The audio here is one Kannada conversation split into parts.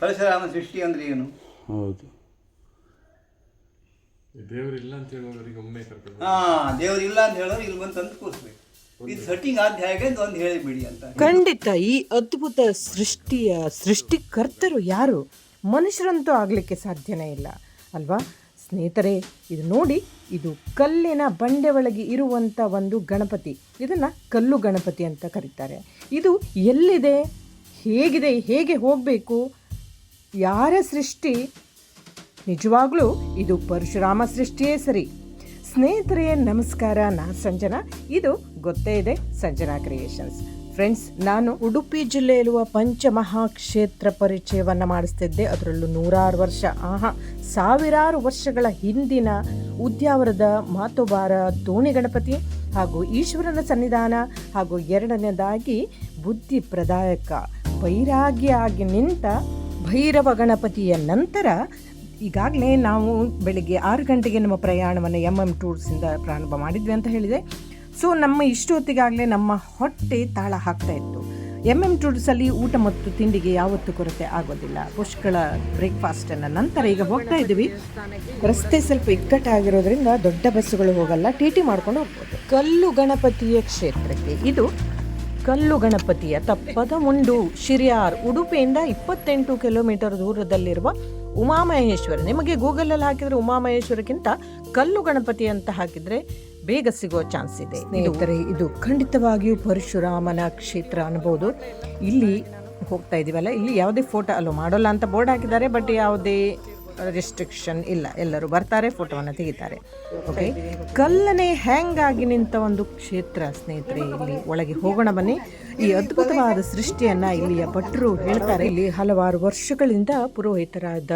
ಪರಶುರಾಮ ಸೃಷ್ಟಿ ಅಂದ್ರೆ ಏನು? ಹೌದು. ದೇವರಿಲ್ಲ ಅಂತ ಹೇಳುವವರಿಗೆ ಒಮ್ಮೆ ಕರ್ಕೊಂಡು ಹಾ ದೇವರು ಇಲ್ಲ ಅಂತ ಹೇಳೋರು ಇಲ್ಲಿ ಬಂದು ತಂದು ಕೂರಿಸ್ಬೇಕು. ಇದು ಸೆಟ್ಟಿಂಗ್ ಹೇಗೆ ಅಂತ ಒಂದು ಹೇಳಿಬಿಡಿ ಅಂತ. ಖಂಡಿತ ಈ ಅದ್ಭುತ ಸೃಷ್ಟಿಯ ಸೃಷ್ಟಿಕರ್ತರು ಯಾರು? ಮನುಷ್ಯರಂತೂ ಆಗಲಿಕ್ಕೆ ಸಾಧ್ಯನೇ ಇಲ್ಲ ಅಲ್ವಾ? ಸ್ನೇಹಿತರೆ ಇದು ನೋಡಿ ಇದು ಕಲ್ಲಿನ ಬಂಡೆ ಒಳಗೆ ಇರುವಂಥ ಒಂದು ಗಣಪತಿ. ಇದನ್ನು ಕಲ್ಲು ಗಣಪತಿ ಅಂತ ಕರೀತಾರೆ. ಇದು ಎಲ್ಲಿದೆ? ಹೇಗಿದೆ? ಹೇಗೆ ಹೋಗಬೇಕು? ಯಾರ ಸೃಷ್ಟಿ? ನಿಜವಾಗ್ಲೂ ಇದು ಪರಶುರಾಮ ಸೃಷ್ಟಿಯೇ ಸರಿ. ಸ್ನೇಹಿತರೇ, ನಮಸ್ಕಾರ. ನಾನು ಸಂಜನಾ. ಇದು ಗೊತ್ತೇ ಇದೆ ಸಂಜನಾ ಕ್ರಿಯೇಷನ್ಸ್ ಫ್ರೆಂಡ್ಸ್ ನಾನು ಉಡುಪಿ ಜಿಲ್ಲೆಯಲ್ಲಿರುವ ಪಂಚಮಹಾಕ್ಷೇತ್ರ ಪರಿಚಯವನ್ನು ಮಾಡಿಸ್ತಿದ್ದೆ. ಅದರಲ್ಲೂ ನೂರಾರು ವರ್ಷ. ಆಹಾ, ಸಾವಿರಾರು ವರ್ಷಗಳ ಹಿಂದಿನ ಉದ್ಯಾವರದ ಮಾತೋಬಾರ ದೋಣಿ ಗಣಪತಿ ಹಾಗೂ ಈಶ್ವರನ ಸನ್ನಿಧಾನ ಹಾಗೂ ಎರಡನೇದಾಗಿ ಬುದ್ಧಿ ಪ್ರದಾಯಕ ಬೈರಾಗಿಯಾಗಿ ನಿಂತ ಭೈರವ ಗಣಪತಿಯ ನಂತರ ಈಗಾಗಲೇ ನಾವು ಬೆಳಿಗ್ಗೆ ಆರು ಗಂಟೆಗೆ ನಮ್ಮ ಪ್ರಯಾಣವನ್ನು ಎಂ ಎಂ ಟೂರ್ಸಿಂದ ಪ್ರಾರಂಭ ಮಾಡಿದ್ವಿ ಅಂತ ಹೇಳಿದೆ. ಸೊ ನಮ್ಮ ಇಷ್ಟೊತ್ತಿಗಾಗಲೇ ನಮ್ಮ ಹೊಟ್ಟೆ ತಾಳ ಹಾಕ್ತಾ ಇತ್ತು. ಎಂ ಎಂ ಟೂರ್ಸಲ್ಲಿ ಊಟ ಮತ್ತು ತಿಂಡಿಗೆ ಯಾವತ್ತೂ ಕೊರತೆ ಆಗೋದಿಲ್ಲ. ಪುಷ್ಕಳ ಬ್ರೇಕ್ಫಾಸ್ಟನ್ನು ನಂತರ ಈಗ ಹೋಗ್ತಾ ಇದ್ದೀವಿ. ರಸ್ತೆ ಸ್ವಲ್ಪ ಇಕ್ಕಟ್ಟಾಗಿರೋದ್ರಿಂದ ದೊಡ್ಡ ಬಸ್ಸುಗಳು ಹೋಗಲ್ಲ. ಟಿ ಟಿ ಮಾಡ್ಕೊಂಡು ಹೋಗ್ಬೋದು. ಕಲ್ಲು ಗಣಪತಿಯ ಕ್ಷೇತ್ರಕ್ಕೆ ಇದು ಕಲ್ಲು ಗಣಪತಿಯ ತಪ್ಪದ ಮುಂಡು. ಶಿರಿಯಾರ್ ಉಡುಪಿಯಿಂದ ಇಪ್ಪತ್ತೆಂಟು ಕಿಲೋಮೀಟರ್ ದೂರದಲ್ಲಿರುವ ಉಮಾಮಹೇಶ್ವರ. ನಿಮಗೆ ಗೂಗಲಲ್ಲಿ ಹಾಕಿದರೆ ಉಮಾಮಹೇಶ್ವರಕ್ಕಿಂತ ಕಲ್ಲು ಗಣಪತಿ ಅಂತ ಹಾಕಿದರೆ ಬೇಗ ಸಿಗೋ ಚಾನ್ಸ್ ಇದೆ. ಸ್ನೇಹಿತರೆ ಇದು ಖಂಡಿತವಾಗಿಯೂ ಪರಶುರಾಮನ ಕ್ಷೇತ್ರ ಅನ್ಬೋದು. ಇಲ್ಲಿ ಹೋಗ್ತಾ ಇದೀವಲ್ಲ ಇಲ್ಲಿ ಯಾವುದೇ ಫೋಟೋ ಅಲ್ಲೋ ಮಾಡೋಲ್ಲ ಅಂತ ಬೋರ್ಡ್ ಹಾಕಿದ್ದಾರೆ ಬಟ್ ಯಾವುದೇ ರೆಸ್ಟ್ರಿಕ್ಷನ್ ಇಲ್ಲ. ಎಲ್ಲರೂ ಬರ್ತಾರೆ ಫೋಟೋವನ್ನು ತೆಗಿತಾರೆ. ಓಕೆ ಕಲ್ಲನೆ ಹ್ಯಾಂಗ್ ಆಗಿ ನಿಂತ ಒಂದು ಕ್ಷೇತ್ರ ಸ್ನೇಹಿತರೆ, ಇಲ್ಲಿ ಒಳಗೆ ಹೋಗೋಣ ಬನ್ನಿ. ಈ ಅದ್ಭುತವಾದ ಸೃಷ್ಟಿಯನ್ನು ಇಲ್ಲಿಯ ಭಟ್ರು ಹೇಳ್ತಾರೆ. ಇಲ್ಲಿ ಹಲವಾರು ವರ್ಷಗಳಿಂದ ಪುರೋಹಿತರಾದ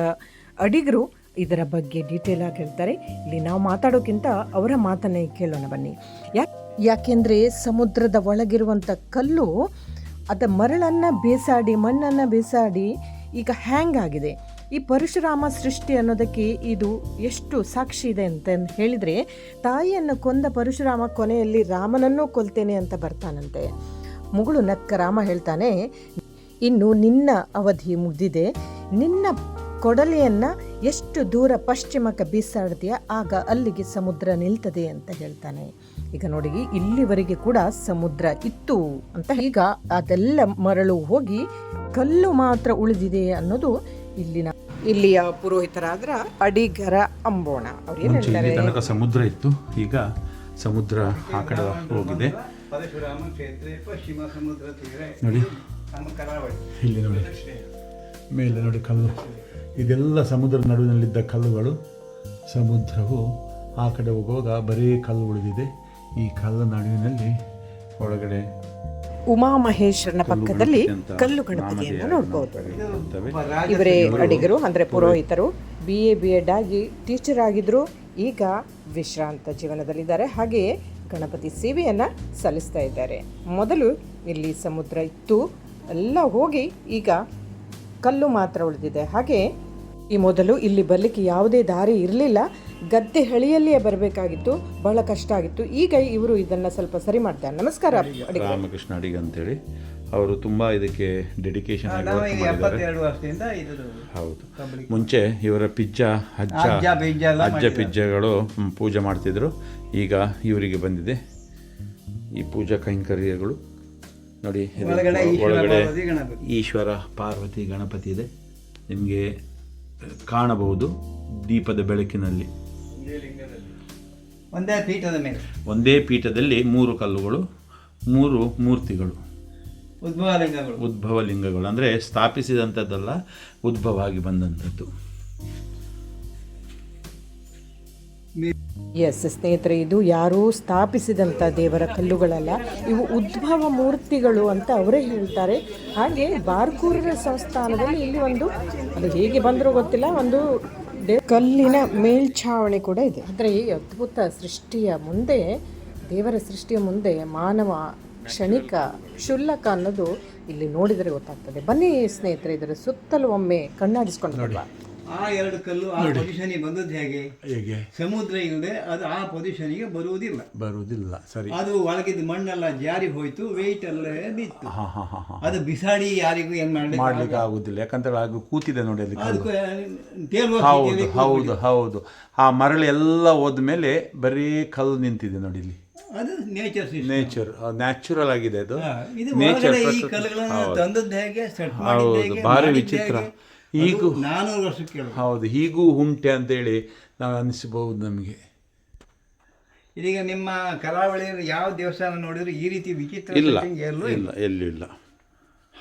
ಅಡಿಗರು ಇದರ ಬಗ್ಗೆ ಡೀಟೇಲ್ ಆಗಿ ಹೇಳ್ತಾರೆ. ಇಲ್ಲಿ ನಾವು ಮಾತಾಡೋಕ್ಕಿಂತ ಅವರ ಮಾತನ್ನೇ ಕೇಳೋಣ ಬನ್ನಿ. ಯಾಕೆ ಯಾಕೆಂದರೆ ಸಮುದ್ರದ ಒಳಗಿರುವಂಥ ಕಲ್ಲು ಅದ ಮರಳನ್ನು ಬೇಸಾಡಿ, ಮಣ್ಣನ್ನು ಬೇಸಾಡಿ ಈಗ ಹ್ಯಾಂಗ್ ಆಗಿದೆ? ಈ ಪರಶುರಾಮ ಸೃಷ್ಟಿ ಅನ್ನೋದಕ್ಕೆ ಇದು ಎಷ್ಟು ಸಾಕ್ಷಿ ಇದೆ ಅಂತ ಹೇಳಿದರೆ, ತಾಯಿಯನ್ನು ಕೊಂದ ಪರಶುರಾಮ ಕೊನೆಯಲ್ಲಿ ರಾಮನನ್ನೂ ಕೊಲ್ತೇನೆ ಅಂತ ಬರ್ತಾನಂತೆ. ಮುಗಳು ನಕ್ಕ ರಾಮ ಹೇಳ್ತಾನೆ, ಇನ್ನು ನಿನ್ನ ಅವಧಿ ಮುಗಿದಿದೆ. ನಿನ್ನ ಕೊಡಲಿಯನ್ನು ಎಷ್ಟು ದೂರ ಪಶ್ಚಿಮಕ್ಕೆ ಬೀಸಾಡ್ತೀಯ, ಆಗ ಅಲ್ಲಿಗೆ ಸಮುದ್ರ ನಿಲ್ತದೆ ಅಂತ ಹೇಳ್ತಾನೆ. ಈಗ ನೋಡಿ, ಇಲ್ಲಿವರೆಗೆ ಕೂಡ ಸಮುದ್ರ ಇತ್ತು ಅಂತ ಈಗ ಅದೆಲ್ಲ ಮರಳು ಹೋಗಿ ಕಲ್ಲು ಮಾತ್ರ ಉಳಿದಿದೆ ಅನ್ನೋದು ಇಲ್ಲಿನ ಇಲ್ಲಿಯ ಪುರೋಹಿತರಾದ್ರ ಅಡಿಗರ ಅಂಬೋಣ. ಅವ್ರು ಏನ್ ಮುಂಚೆ ಹೇಳ್ತಾರೆ? ಇಲ್ಲಿ ತನಕ ಸಮುದ್ರ ಇತ್ತು. ಈಗ ಸಮುದ್ರ ಆ ಕಡೆ ಹೋಗಿದೆ. ಪರಶುರಾಮ ಕ್ಷೇತ್ರ ಪಶ್ಚಿಮ ಸಮುದ್ರ ತೀರ ನೋಡಿ. ನಮ್ಮ ಕರಾವಳಿ ಇಲ್ಲಿ ನೋಡಿ. ಮೇಲೆ ನೋಡಿ ಕಲ್ಲು. ಇದೆಲ್ಲ ಸಮುದ್ರ ನಡುವಿನಲ್ಲಿದ್ದ ಕಲ್ಲುಗಳು. ಸಮುದ್ರವು ಆ ಕಡೆ ಹೋಗುವಾಗ ಬರೀ ಕಲ್ಲು ಉಳಿದಿದೆ. ಈ ಕಲ್ಲು ನಡುವಿನಲ್ಲಿ ಒಳಗಡೆ ಉಮಾಮಹೇಶ್ವರನ ಮಹೇಶ್ವರನ ಪಕ್ಕದಲ್ಲಿ ಕಲ್ಲು ಗಣಪತಿಯನ್ನು ನೋಡ್ಬೋದು. ಇವರೇ ಅಡಿಗರು ಅಂದರೆ ಪುರೋಹಿತರು ಬಿ ಎ ಬಿ ಎಡ್ ಆಗಿ ಟೀಚರ್ ಆಗಿದ್ರು. ಈಗ ವಿಶ್ರಾಂತ ಜೀವನದಲ್ಲಿದ್ದಾರೆ. ಹಾಗೆಯೇ ಗಣಪತಿ ಸೇವೆಯನ್ನು ಸಲ್ಲಿಸ್ತಾ ಇದ್ದಾರೆ. ಮೊದಲು ಇಲ್ಲಿ ಸಮುದ್ರ ಇತ್ತು. ಎಲ್ಲ ಹೋಗಿ ಈಗ ಕಲ್ಲು ಮಾತ್ರ ಉಳಿದಿದೆ. ಹಾಗೆ ಈ ಮೊದಲು ಇಲ್ಲಿ ಬರಲಿಕ್ಕೆ ಯಾವುದೇ ದಾರಿ ಇರಲಿಲ್ಲ. ಗದ್ದೆ ಹಳಿಯಲ್ಲಿಯೇ ಬರಬೇಕಾಗಿತ್ತು. ಬಹಳ ಕಷ್ಟ ಆಗಿತ್ತು. ಈಗ ಇವರು ಇದನ್ನು ಸ್ವಲ್ಪ ಸರಿ ಮಾಡ್ತಾರೆ. ನಮಸ್ಕಾರ ರಾಮಕೃಷ್ಣ ಅಡಿಗೆ ಅಂತೇಳಿ. ಅವರು ತುಂಬ ಇದಕ್ಕೆ ಡೆಡಿಕೇಶನ್ ಆಗಿ ವರ್ಕ್ ಮಾಡಿದ್ದಾರೆ. ಹೌದು. ಮುಂಚೆ ಇವರ ಪಿಜ್ಜ ಅಜ್ಜ ಅಜ್ಜ. ಪಿಜ್ಜಗಳು ಪೂಜೆ ಮಾಡ್ತಿದ್ರು. ಈಗ ಇವರಿಗೆ ಬಂದಿದೆ. ಈ ಪೂಜಾ ಕೈಂಕರ್ಯಗಳು. ನೋಡಿ ಒಳಗಡೆ. ಈಶ್ವರ ಪಾರ್ವತಿ ಗಣಪತಿ ಇದೆ. ನಿಮಗೆ ಕಾಣಬಹುದು ದೀಪದ ಬೆಳಕಿನಲ್ಲಿ. ಒಂದೇ ಪೀಠದ ಮೇಲೆ. ಒಂದೇ ಪೀಠದಲ್ಲಿ ಮೂರು ಕಲ್ಲುಗಳು ಮೂರು ಮೂರ್ತಿಗಳು. ಉದ್ಭವ ಲಿಂಗಗಳು ಉದ್ಭವ ಲಿಂಗಗಳು ಅಂದರೆ ಸ್ಥಾಪಿಸಿದಂಥದ್ದಲ್ಲ ಉದ್ಭವ ಆಗಿ ಬಂದಂಥದ್ದು. ಎಸ್ ಸ್ನೇಹಿತರೆ ಇದು ಯಾರೂ ಸ್ಥಾಪಿಸಿದಂಥ ದೇವರ ಕಲ್ಲುಗಳಲ್ಲ ಇವು ಉದ್ಭವ ಮೂರ್ತಿಗಳು ಅಂತ ಅವರೇ ಹೇಳ್ತಾರೆ. ಹಾಗೆ ಬಾರ್ಕೂರರ ಸಂಸ್ಥಾನದಲ್ಲಿ ಇಲ್ಲಿ ಒಂದು ಅದು ಹೇಗೆ ಬಂದರೂ ಗೊತ್ತಿಲ್ಲ ಒಂದು ಕಲ್ಲಿನ ಮೇಲ್ಛಾವಣಿ ಕೂಡ ಇದೆ. ಆದರೆ ಈ ಅದ್ಭುತ ಸೃಷ್ಟಿಯ ಮುಂದೆ ದೇವರ ಸೃಷ್ಟಿಯ ಮುಂದೆ ಮಾನವ ಕ್ಷಣಿಕ ಕ್ಷುಲ್ಲಕ ಅನ್ನೋದು ಇಲ್ಲಿ ನೋಡಿದರೆ ಗೊತ್ತಾಗ್ತದೆ. ಬನ್ನಿ ಸ್ನೇಹಿತರೆ ಇದರ ಸುತ್ತಲೂ ಒಮ್ಮೆ ಕಣ್ಣಾಡಿಸ್ಕೊಂಡು ಬರುವ ಆ ಎರಡು ಕಲ್ಲು ಆ ಪೊಸಿಷನ್ಗೆ ಬಂದದ್ದು ಹೇಗೆ? ಹೇಗೆ? ಸಮುದ್ರ ಇಲ್ಲದೆ ಅದು ಆ ಪೊಸಿಷನ್ಗೆ ಬರುವುದಿಲ್ಲ. ಬರುವುದಿಲ್ಲ. ಸರಿ. ಅದು ಒಳಗಿದ್ದ ಮಣ್ಣೆಲ್ಲ ಜಾರಿ ಹೋಯ್ತು ವೆಯ್ಟ್ ಅಲ್ಲೇ ಬಿತ್ತು. ಹಾ ಹಾ ಹಾ ಹಾ ಅದು ಬಿಸಾಡಿ ಯಾರಿಗೂ ಏನ್ ಮಾಡ್ಲಿಕ್ಕೆ ಮಾಡ್ಲಿಕ್ಕೆ ಆಗುದಿಲ್ಲ. ಯಾಕಂತೇಳಿ ಆಗ ಕೂತಿದೆ ನೋಡಿ. ಅದಕ್ಕೆ ಹೌದು ಹೌದು ಹೌದು. ಆ ಮರಳು ಎಲ್ಲ ಹೋದ್ಮೇಲೆ ಬರೀ ಕಲ್ಲು ನಿಂತಿದೆ ನೋಡಿ ಇಲ್ಲಿ. ಅದು ನೇಚರ್ ನೇಚರ್ ನ್ಯಾಚುರಲ್ ಆಗಿದೆ ಅದು. ನೇಚರ್ ಈ ಕಲ್ಲುಗಳನ್ನು ತಂದದ್ದು ಹೇಗೆ ಹೌದು, ಭಾರಿ ವಿಚಿತ್ರ. ಈಗ ನಾನೂರು ವರ್ಷಕ್ಕೆ ಹೌದು ಹೀಗೂ ಉಂಟೆ ಅಂತೇಳಿ ನಾವು ಅನಿಸಬಹುದು ನಮಗೆ. ಇದೀಗ ನಿಮ್ಮ ಕರಾವಳಿಯಲ್ಲಿ ಯಾವ ದೇವಸ್ಥಾನ ನೋಡಿದ್ರು ಈ ರೀತಿ ವಿಚಿತ್ರ ಇಲ್ಲ ಎಲ್ಲೂ ಇಲ್ಲ. ಎಲ್ಲೂ ಇಲ್ಲ.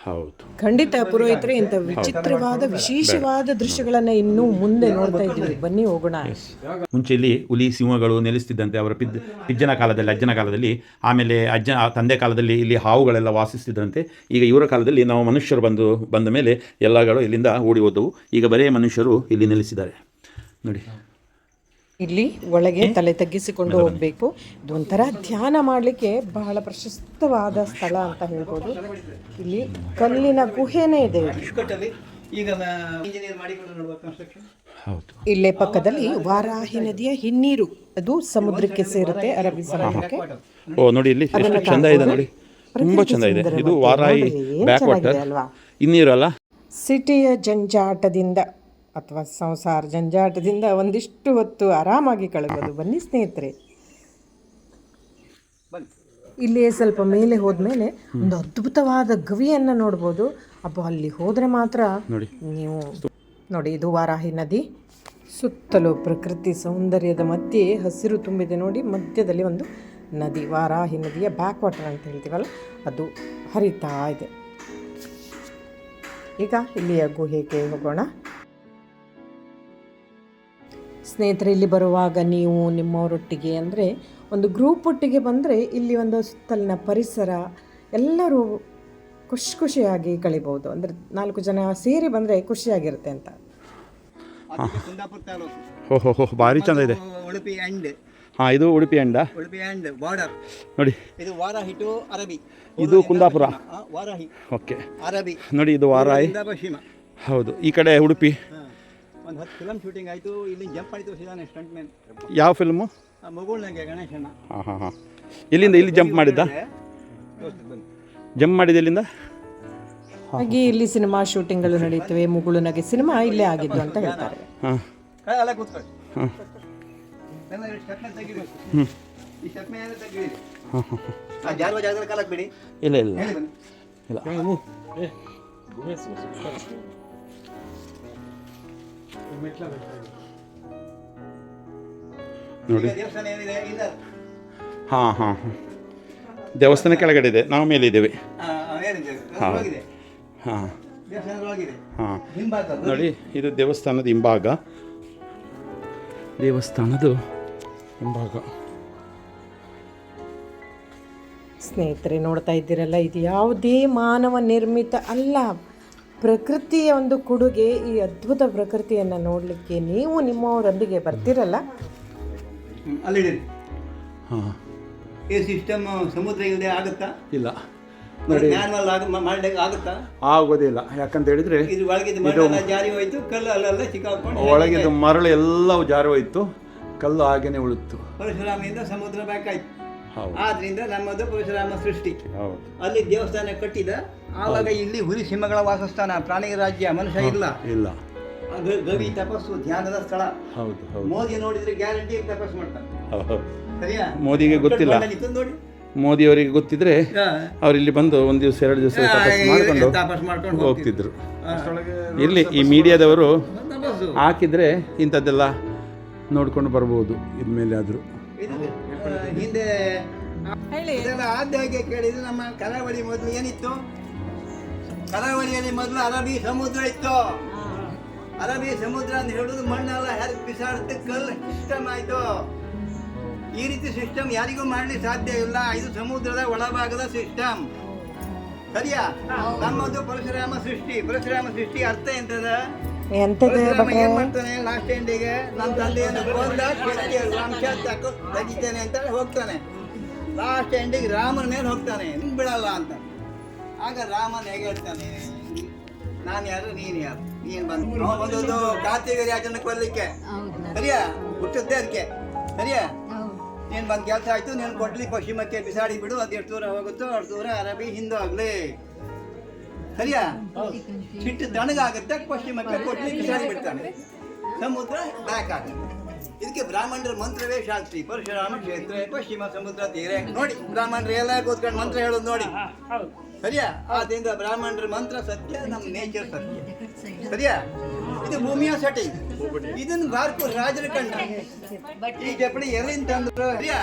ಹೌದು. ಖಂಡಿತ ಪುರೋಹಿತರೆ ಇಂಥ ವಿಚಿತ್ರವಾದ ವಿಶೇಷವಾದ ದೃಶ್ಯಗಳನ್ನು ಇನ್ನೂ ಮುಂದೆ ನೋಡ್ತಾ ಇದ್ದೀವಿ. ಬನ್ನಿ ಹೋಗೋಣ. ಮುಂಚೆ ಇಲ್ಲಿ ಹುಲಿ ಸಿಂಹಗಳು ನೆಲೆಸ್ತಿದ್ದಂತೆ ಅವರ ಪಿದ್ ಪಿಜ್ಜನ ಕಾಲದಲ್ಲಿ ಅಜ್ಜನ ಕಾಲದಲ್ಲಿ ಆಮೇಲೆ ಅಜ್ಜ ತಂದೆ ಕಾಲದಲ್ಲಿ ಇಲ್ಲಿ ಹಾವುಗಳೆಲ್ಲ ವಾಸಿಸ್ತಿದ್ದಂತೆ. ಈಗ ಇವರ ಕಾಲದಲ್ಲಿ ನಾವು ಮನುಷ್ಯರು ಬಂದು ಬಂದ ಮೇಲೆ ಎಲ್ಲಗಳು ಇಲ್ಲಿಂದ ಓಡಿ ಹೋದವು. ಈಗ ಬರೇ ಮನುಷ್ಯರು ಇಲ್ಲಿ ನೆಲೆಸಿದ್ದಾರೆ. ನೋಡಿ. ಇಲ್ಲಿ ಒಳಗೆ ತಲೆ ತಗ್ಗಿಸಿಕೊಂಡು ಹೋಗಬೇಕು. ಇದೊಂಥರ ಧ್ಯಾನ ಮಾಡಲಿಕ್ಕೆ ಬಹಳ ಪ್ರಶಸ್ತವಾದ ಸ್ಥಳ ಅಂತ ಹೇಳ್ಬೋದು. ಇಲ್ಲಿ ಕಲ್ಲಿನ ಗುಹೆನೇ ಇದೆ. ಇಲ್ಲಿ. ಅಚ್ಚುಕಟ್ಟಲ್ಲಿ ಈಗ ಇಂಜಿನಿಯರ್ ಮಾಡಿಕೊಂಡು ನೋಡುವ ಕನ್ಸ್ಟ್ರಕ್ಷನ್ ಹೌದು. ಇಲ್ಲೇ ಪಕ್ಕದಲ್ಲಿ ವಾರಾಹಿ ನದಿಯ ಹಿನ್ನೀರು. ಅದು ಸಮುದ್ರಕ್ಕೆ ಸೇರುತ್ತೆ ಅರಬ್ಬಿ ಸಮುದ್ರಕ್ಕೆ ಓ ನೋಡಿ ಇಲ್ಲಿ ಎಷ್ಟು ಚಂದ ಇದೆ ನೋಡಿ. ತುಂಬಾ ಚಂದ ಇದೆ. ಇದು ವಾರಾಯಿ ಬ್ಯಾಕ್ ವಾಟರ್ ಅಲ್ವಾ? ಇನ್ನೀರಲ್ಲ ಸಿಟಿಯ ಜಂಜಾಟದಿಂದ ಅಥವಾ ಸಂಸಾರ ಜಂಜಾಟದಿಂದ ಒಂದಿಷ್ಟು ಹೊತ್ತು ಆರಾಮಾಗಿ ಕಳಗೋದು. ಬನ್ನಿ ಸ್ನೇಹಿತರೆ. ಇಲ್ಲಿಯೇ ಇಲ್ಲಿ ಸ್ವಲ್ಪ ಮೇಲೆ ಹೋದ್ಮೇಲೆ ಒಂದು ಅದ್ಭುತವಾದ ಗವಿಯನ್ನು ನೋಡ್ಬೋದು. ಅಪ್ಪ ಅಲ್ಲಿ ಹೋದರೆ ಮಾತ್ರ ನೋಡಿ. ನೀವು ನೋಡಿ ಇದು ವಾರಾಹಿ ನದಿ. ಸುತ್ತಲೂ ಪ್ರಕೃತಿ ಸೌಂದರ್ಯದ ಮಧ್ಯೆ ಹಸಿರು ತುಂಬಿದೆ ನೋಡಿ. ಮಧ್ಯದಲ್ಲಿ ಒಂದು ನದಿ ವಾರಾಹಿ ನದಿಯ ಬ್ಯಾಕ್ ವಾಟರ್ ಅಂತ ಹೇಳ್ತೀವಲ್ಲ ಅದು ಹರಿತಾ ಇದೆ. ಈಗ ಇಲ್ಲಿಯ ಗುಹೆಗೆ ಹೋಗೋಣ. ಸ್ನೇಹಿತರೆ ಇಲ್ಲಿ ಬರುವಾಗ ನೀವು ನಿಮ್ಮವರೊಟ್ಟಿಗೆ ಅಂದರೆ ಒಂದು ಗ್ರೂಪ್ ಒಟ್ಟಿಗೆ ಬಂದರೆ ಇಲ್ಲಿ ಒಂದು ಸುತ್ತಲಿನ ಪರಿಸರ ಎಲ್ಲರೂ ಖುಷಿ ಖುಷಿಯಾಗಿ ಕಳಿಬೋದು ಅಂದರೆ ನಾಲ್ಕು ಜನ ಸೇರಿ ಬಂದರೆ ಖುಷಿಯಾಗಿರುತ್ತೆ ಅಂತ. ಭಾರಿ ಚಂದ ಇದೆ. ಉಡುಪಿ ಅಂಡ್ ಹಾಂ ಇದು Udupi and Udupi and border ನೋಡಿ. ಇದು ವಾರಾಹಿ ಟು ಅರಬಿ. ಇದು ಕುಂದಾಪುರ? ವಾರಾಹಿ. ಓಕೆ. ಅರಬಿ. ನೋಡಿ ಇದು ಪಶ್ಚಿಮ ಹೌದು. ಈ ಕಡೆ ಉಡುಪಿ. ಒಂದು ಹತ್ತು ಫಿಲಮ್ ಶೂಟಿಂಗ್ ಆಯಿತು ಇಲ್ಲಿ ಜಂಪ್ ಆಯಿತು ತೋರಿಸಿದಾನೆ ಸ್ಟಂಟ್ ಮ್ಯಾನ್ ಯಾವ ಫಿಲ್ಮು ಮಗುಳ್ನಂಗೆ ಗಣೇಶನ ಹಾಂ ಹಾಂ ಹಾಂ. ಇಲ್ಲಿಂದ ಇಲ್ಲಿ ಜಂಪ್ ಮಾಡಿದ್ದ? ಜಂಪ್ ಮಾಡಿದ ಇಲ್ಲಿಂದ ಹಾಗೆ ಇಲ್ಲಿ ಸಿನಿಮಾ ಶೂಟಿಂಗ್ಗಳು ನಡೆಯುತ್ತವೆ ಮುಗುಳು ನಗೆ ಸಿನಿಮಾ ಇಲ್ಲೇ ಆಗಿದ್ದು ಅಂತ ಹೇಳ್ತಾರೆ. ಹಾಂ. ಇಲ್ಲ ಇಲ್ಲ. ಇಲ್ಲ. ನನ್ನ ನೋಡಿ. ಹಾಂ ಹಾಂ ಹಾಂ. ದೇವಸ್ಥಾನ ಕೆಳಗಡೆ ಇದೆ. ನಾವು ಮೇಲೆ ಇದ್ದೇವೆ. ಹಾಂ ಹಾಂ ಹಿಂಭಾಗ ನೋಡಿ ಇದು ದೇವಸ್ಥಾನದ ಹಿಂಭಾಗ. ದೇವಸ್ಥಾನದ ಹಿಂಭಾಗ. ಸ್ನೇಹಿತರೆ ನೋಡ್ತಾ ಇದ್ದೀರಲ್ಲ ಇದು ಯಾವುದೇ ಮಾನವ ನಿರ್ಮಿತ ಅಲ್ಲ. ಪ್ರಕೃತಿಯ ಒಂದು ಕೊಡುಗೆ ಈ ಅದ್ಭುತ ಪ್ರಕೃತಿಯನ್ನು ನೋಡಲಿಕ್ಕೆ ನೀವು ನಿಮ್ಮವರೊಂದಿಗೆ ಬರ್ತಿರಲ್ಲ? ಅಲ್ಲಿ ಅಲ್ಲಿಡಿ ಹಾಂ. ಈ ಸಿಸ್ಟಮ್ ಸಮುದ್ರ ಇಲ್ಲದೆ ಆಗುತ್ತಾ? ಇಲ್ಲ. ನೋಡಿ. ಆಗ ಮಾಡ್ಲಿಕ್ಕೆ ಆಗುತ್ತಾ? ಆಗೋದಿಲ್ಲ. ಯಾಕಂತ ಹೇಳಿದ್ರೆ ಇದು ಒಳಗಿದ್ದು ಮಣ್ಣೆಲ್ಲ ಜಾರಿ ಹೋಯ್ತು ಕಲ್ಲು ಅಲ್ಲೆಲ್ಲ ಸಿಕ್ಕಾಕೊಂಡು ಒಳಗಿದ್ದು ಮರಳು ಎಲ್ಲವೂ ಜಾರಿ ಹೋಯ್ತು. ಕಲ್ಲು ಹಾಗೇನೆ ಉಳಿತು ಪರಶುರಾಮಿಯಿಂದ ಸಮುದ್ರ ಬೇಕಾಯ್ತು. ಆದ್ರಿಂದ ನಮ್ಮದು ಪರಶುರಾಮ ಸೃಷ್ಟಿ. ಹೌದು. ಅಲ್ಲಿ ದೇವಸ್ಥಾನ ಕಟ್ಟಿದ ಆವಾಗ ಇಲ್ಲಿ ಹುಲಿ ಸಿಂಹಗಳ ವಾಸಸ್ಥಾನ ಪ್ರಾಣಿ ರಾಜ್ಯ ಮನುಷ್ಯ ಇಲ್ಲ. ಇಲ್ಲ. ಗವಿ ತಪಸ್ಸು ಧ್ಯಾನದ ಸ್ಥಳ. ಹೌದು ಹೌದು. ಮೋದಿ ನೋಡಿದ್ರೆ ಗ್ಯಾರಂಟಿ ತಪಸ್ಸು ಮಾಡ್ತಾರೆ. ಹೌದು. ಸರಿಯಾ? ಮೋದಿಗೆ ಗೊತ್ತಿಲ್ಲ. ನೋಡಿ ಮೋದಿ ಅವರಿಗೆ ಮೋದಿಯವರಿಗೆ ಗೊತ್ತಿದ್ರೆ. ಅವ್ರು ಇಲ್ಲಿ ಬಂದು ಒಂದು ದಿವಸ ಎರಡು ದಿವಸ ತಪಸ್ಸು ಮಾಡಿಕೊಂಡು ತಪಸ್ ಮಾಡ್ಕೊಂಡು ಹೋಗ್ತಿದ್ರು. ಇಲ್ಲಿ ಈ ಮೀಡಿಯಾದವರು ಹಾಕಿದ್ರೆ ಇಂಥದ್ದೆಲ್ಲ ನೋಡ್ಕೊಂಡು ಬರ್ಬೋದು ಇದ್ಮೇಲೆ ಆದರೂ ಹಿಂದೆ ಇದೆಲ್ಲ ಆದ್ಯಾಗೆ ಕೇಳಿದ್ರು ನಮ್ಮ ಕರಾವಳಿ ಮೊದಲು ಏನಿತ್ತು? ಕರಾವಳಿಯಲ್ಲಿ ಮೊದಲು ಅರಬಿ ಸಮುದ್ರ ಇತ್ತು. ಅರಬಿ ಸಮುದ್ರ ಅಂತ ಹೇಳುದು ಮಣ್ಣೆಲ್ಲ ಹೆರಿಗೆ ಬಿಸಾಡುತ್ತೆ ಕಲ್ಲು ಸಿಸ್ಟಮ್ ಆಯ್ತು. ಈ ರೀತಿ ಸಿಸ್ಟಮ್ ಯಾರಿಗೂ ಮಾಡ್ಲಿಕ್ಕೆ ಸಾಧ್ಯ ಇಲ್ಲ. ಇದು ಸಮುದ್ರದ ಒಳಭಾಗದ ಸಿಸ್ಟಮ್ ಸರಿಯಾ? ನಮ್ಮದು ಪರಶುರಾಮ ಸೃಷ್ಟಿ. ಪರಶುರಾಮ ಸೃಷ್ಟಿ ಅರ್ಥ ಎಂತದ? ಪರಶುರಾಮ ಏನ್ ಮಾಡ್ತಾನೆ? ಲಾಸ್ಟ್ ಎಂಡಿಗೆ ನನ್ನ ತಂದೆಯನ್ನು ಕೊಂದ ವಂಶ ತಗೊ ತೆಗಿತೇನೆ ಅಂತ ಹೋಗ್ತಾನೆ. ಲಾಸ್ಟ್ ಎಂಡಿಗೆ ರಾಮನ ಮೇಲೆ ಹೋಗ್ತಾನೆ ನಿಂಗೆ ಬಿಡಲ್ಲ ಅಂತ. ಆಗ ರಾಮನ್ ಹೇಗೆ ಹೇಳ್ತಾನೆ? ನಾನು ಯಾರು ನೀನು ಯಾರು? ನೀನು ಬಂದು ಬಂದದ್ದು ಕಾರ್ತಿಕ ರಾಜನ ಕೊಡ್ಲಿಕ್ಕೆ. ಸರಿಯಾ? ಹುಟ್ಟದ್ದೇ ಅದಕ್ಕೆ ಸರಿಯಾ? ನೀನು ಬಂದು ಕೆಲಸ ಆಯ್ತು ನೀನು ಕೊಡ್ಲಿ ಪಶ್ಚಿಮಕ್ಕೆ ಬಿಸಾಡಿ ಬಿಡು ಅದು ಎಷ್ಟು ದೂರ ಹೋಗುತ್ತೋ ಅಷ್ಟು ದೂರ ಅರಬಿ ಹಿಂದೂ ಆಗ್ಲಿ. ಸರಿಯಾ? ಹಿಟ್ಟು ತಣ್ಣಗಾಗುತ್ತೆ ಪಶ್ಚಿಮಕ್ಕೆ ಕೊಟ್ಟಿ ಬಿಸಾಡಿ ಬಿಡ್ತಾನೆ. ಸಮುದ್ರ ಬ್ಯಾಕ್ ಆಗುತ್ತೆ. ಇದಕ್ಕೆ ಬ್ರಾಹ್ಮಣರ ಮಂತ್ರವೇ ಶಾಸ್ತ್ರಿ. ಪರಶುರಾಮ ಕ್ಷೇತ್ರ ಪಶ್ಚಿಮ ಸಮುದ್ರ ತೀರ. ನೋಡಿ ಬ್ರಾಹ್ಮಣರು ಎಲ್ಲ ಕೂತ್ಕೊಂಡು ಮಂತ್ರ ಹೇಳೋದು ನೋಡಿ. ಸರಿಯಾ? ಆದ್ರಿಂದ ಬ್ರಾಹ್ಮಣರ ಮಂತ್ರ ಸತ್ಯ ನಮ್ಮ ನೇಚರ್ ಸತ್ಯ. ಸರಿಯಾ? ಇದು ಭೂಮಿಯ ಸೆಟ್ಟಿಂಗ್ ಇದನ್ನ ಭಾರತ ರಾಜರ ಕಂಡ ಈ ಜಪಡಿ ಎಲ್ಲಿಂದ ತಂದ್ರು? ಸರಿಯಾ?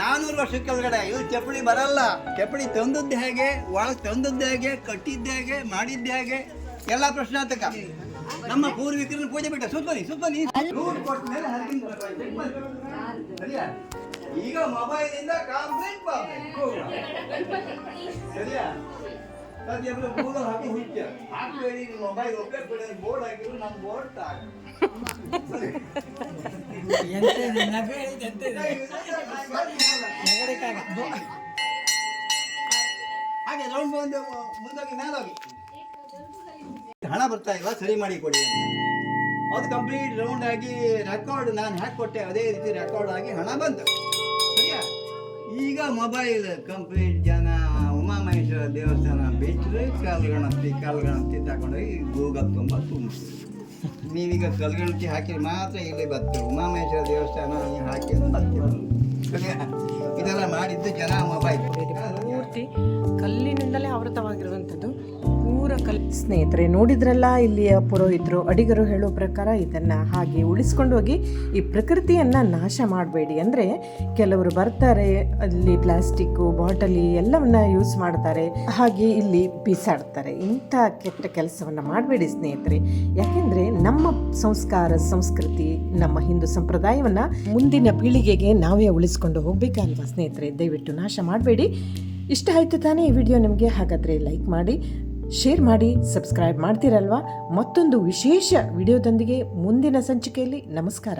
ನಾನೂರು ವರ್ಷ ಕೆಳಗಡೆ. ಇದು ಚಪ್ಪಡಿ ಬರಲ್ಲ. ಚಪ್ಪಡಿ ತಂದದ್ದು ಹೇಗೆ ಒಳಗೆ ತಂದದ್ದು ಹೇಗೆ ಕಟ್ಟಿದ್ದ ಹೇಗೆ ಮಾಡಿದ್ದ ಹೇಗೆ ಎಲ್ಲ ಪ್ರಶ್ನಾರ್ಥಕ. ನಮ್ಮ ಪೂರ್ವಿಕರನ್ನ ಪೂಜೆ ಬಿಟ್ಟ. ಸುತ್ತನಿ ಸುತ್ತನಿ ರೂಟ್ ಕೊಟ್ಟ ಮೇಲೆ ಸರಿಯಾ? ಈಗ ಮೊಬೈಲ್ ಇಂದ ಕಂಪ್ಲೀಟ್ ಸರಿಯಾ? ಗೂಗಲ್ ಹಾಕಿ ಹುಚ್ಚ. ಹಾಕಿ ಮೊಬೈಲ್ ಒಪ್ಪೆ ಬಿಡಿ ಬೋರ್ಡ್ ಹಾಕಿದ್ರು ನಮ್ಮ ಬೋರ್ಡ್ ತಾಗ ಹಾಗೆ ರೌಂಡ್ ಮುಂದೋಗಿ ಹಣ ಬರ್ತಾ ಇಲ್ಲ ಸರಿ ಮಾಡಿ ಕೊಡಿ ಅದು ಕಂಪ್ಲೀಟ್ ರೌಂಡ್ ಆಗಿ ರೆಕಾರ್ಡ್ ನಾನು ಹಾಕೊಟ್ಟೆ, ಅದೇ ರೀತಿ ರೆಕಾರ್ಡ್ ಆಗಿ ಹಣ ಬಂತು. ಸರಿಯಾ? ಈಗ ಮೊಬೈಲ್ ಕಂಪ್ಲೀಟ್ ಜನ ಉಮಾಮಹೇಶ್ವರ ದೇವಸ್ಥಾನ ಬಿಟ್ಟರೆ ಕಾಲ್ ಗಣಪತಿ ತಗೊಂಡೋಗಿ ಗೂಗಲ್ ತುಂಬ ತುಂಬ ನೀವೀಗ ಕಲ್ಗಣತಿ ಹಾಕಿದ್ರೆ ಮಾತ್ರ ಇಲ್ಲಿ ಬರ್ತೀವಿ ಉಮಾಮೇಶ್ವರ ದೇವಸ್ಥಾನ ನೀವು ಹಾಕಿ ಬರ್ತೀವಿ. ಇದೆಲ್ಲ ಮಾಡಿದ್ದು ಜನ ಮೊಬೈಲ್ ಪೂರ್ತಿ ಕಲ್ಲಿನಿಂದಲೇ ಆವೃತವಾಗಿರುವಂಥದ್ದು. ಕಲ್ ಸ್ನೇಹಿತರೆ, ನೋಡಿದ್ರಲ್ಲ ಇಲ್ಲಿಯ ಪುರೋಹಿತರು ಅಡಿಗರು ಹೇಳೋ ಪ್ರಕಾರ ಇದನ್ನು ಹಾಗೆ ಉಳಿಸ್ಕೊಂಡು ಹೋಗಿ ಈ ಪ್ರಕೃತಿಯನ್ನು ನಾಶ ಮಾಡಬೇಡಿ. ಅಂದರೆ ಕೆಲವರು ಬರ್ತಾರೆ, ಅಲ್ಲಿ ಪ್ಲಾಸ್ಟಿಕ್ಕು, ಬಾಟಲಿ ಎಲ್ಲವನ್ನ ಯೂಸ್ ಮಾಡ್ತಾರೆ, ಹಾಗೆ ಇಲ್ಲಿ ಬೀಸಾಡ್ತಾರೆ. ಇಂಥ ಕೆಟ್ಟ ಕೆಲಸವನ್ನು ಮಾಡಬೇಡಿ ಸ್ನೇಹಿತರೆ. ಯಾಕೆಂದರೆ ನಮ್ಮ ಸಂಸ್ಕಾರ, ಸಂಸ್ಕೃತಿ, ನಮ್ಮ ಹಿಂದೂ ಸಂಪ್ರದಾಯವನ್ನು ಮುಂದಿನ ಪೀಳಿಗೆಗೆ ನಾವೇ ಉಳಿಸ್ಕೊಂಡು ಹೋಗ್ಬೇಕಲ್ವಾ ಸ್ನೇಹಿತರೆ? ದಯವಿಟ್ಟು ನಾಶ ಮಾಡಬೇಡಿ. ಇಷ್ಟ ಆಯಿತು ತಾನೇ ಈ ವಿಡಿಯೋ ನಿಮಗೆ? ಹಾಗಾದರೆ ಲೈಕ್ ಮಾಡಿ ಶೇರ್ ಮಾಡಿ ಸಬ್ಸ್ಕ್ರೈಬ್ ಮಾಡ್ತೀರಲ್ವಾ? ಮತ್ತೊಂದು ವಿಶೇಷ ವಿಡಿಯೋದೊಂದಿಗೆ ಮುಂದಿನ ಸಂಚಿಕೆಯಲ್ಲಿ ನಮಸ್ಕಾರ.